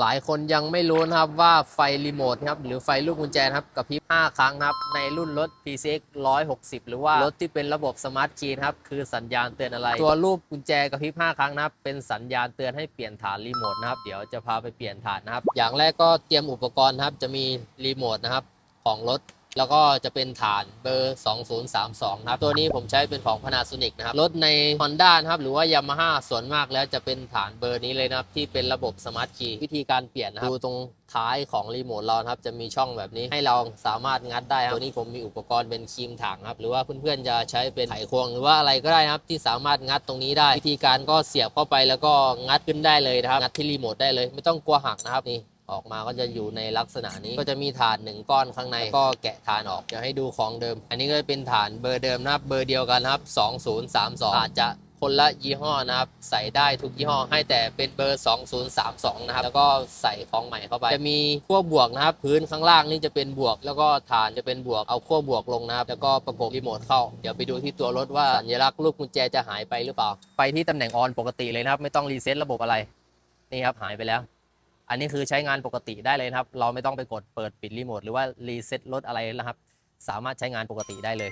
หลายคนยังไม่รู้นะครับว่าไฟรีโมทครับหรือไฟลูกกุญแจครับกับพริบ 5 ครั้งครับ ในรุ่นรถ PCX 160 หรือว่ารถที่เป็นระบบสมาร์ทคีย์นครับ คือสัญญาณเตือนอะไร ตัวรูปกุญแจกับพริบ 5 ครั้งนะครับ เป็นสัญญาณเตือนให้เปลี่ยนฐานรีโมทนะครับ เดี๋ยวจะพาไปเปลี่ยนฐานนะครับ อย่างแรกก็เตรียมอุปกรณ์ครับจะมีรีโมทนะครับของรถ แล้วก็จะเป็นฐานเบอร์ 2032 นะครับ ตัวนี้ผมใช้เป็นของ Panasonic นะครับ รถใน Honda นะครับ หรือว่า Yamaha ส่วนมากแล้วจะเป็นฐานเบอร์นี้เลยนะครับ ที่เป็นระบบ Smart Key วิธีการเปลี่ยนนะครับ ดูตรงท้ายของรีโมทเราครับ จะมีช่องแบบนี้ให้เราสามารถงัดได้ตัวนี้ผมมีอุปกรณ์เป็นครีมถังครับ หรือว่าเพื่อนๆจะใช้เป็นไขควงหรือว่าอะไรก็ได้นะครับ ที่สามารถงัดตรงนี้ได้ วิธีการก็เสียบเข้าไปแล้วก็งัดขึ้นได้เลยนะครับ งัดที่รีโมทได้เลย ไม่ต้องกลัวหักนะครับนี่ ออกมาก็จะอยู่ในลักษณะนี้ก็จะมีฐานหนึ่งก้อนข้างในก็แกะฐานออกเดี๋ยวให้ดูของเดิม อันนี้ก็เป็นฐานเบอร์เดิมนะครับเบอร์เดียวกันนะครับ 2032 อาจจะคนละยี่ห้อนะครับ ใส่ได้ทุกยี่ห้อให้แต่เป็นเบอร์ 2032 นะครับ แล้วก็ใส่ของใหม่เข้าไป จะมีขั้วบวกนะครับ พื้นข้างล่างนี่จะเป็นบวก แล้วก็ฐานจะเป็นบวกเอาขั้วบวกลงนะครับ แล้วก็ประกบรีโมทเข้า เดี๋ยวไปดูที่ตัวรถว่าสัญลักษณ์ลูกกุญแจจะหายไปหรือเปล่า ไปที่ตำแหน่งออนปกติเลยนะครับ ไม่ต้องรีเซ็ตระบบอะไรนี่ครับหายไปแล้ว อันนี้คือใช้งานปกติได้เลยนะครับ เราไม่ต้องไปกดเปิดปิดรีโมทหรือว่ารีเซ็ตรถอะไรนะครับ สามารถใช้งานปกติได้เลย